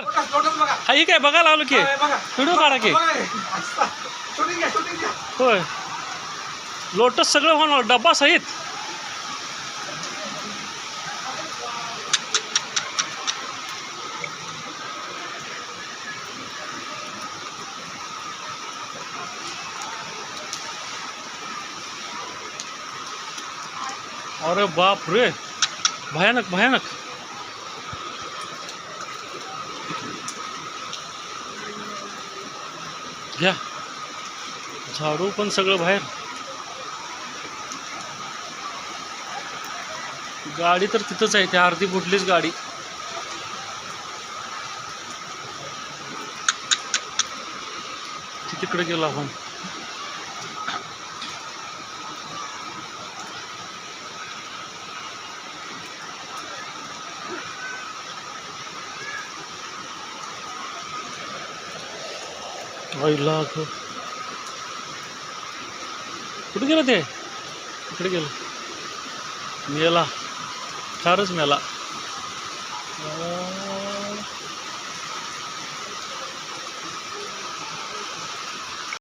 Lotus lotus बघा हा ही काय बघायला आलो की। व्हिडिओ काढा की होय। लोटस सगळं होणार डब्बा सहित। अरे बाप रे भयानक भयानक। घ्या. झाडू पण सगळं बाहेर. गाडी तर तिथंच आहे त्या अर्धी फुटलीच गाडी. तिकडे गेला आपण. आईला कुठे गेलं ते? इकडे गेलं. मेला. फारच मेला.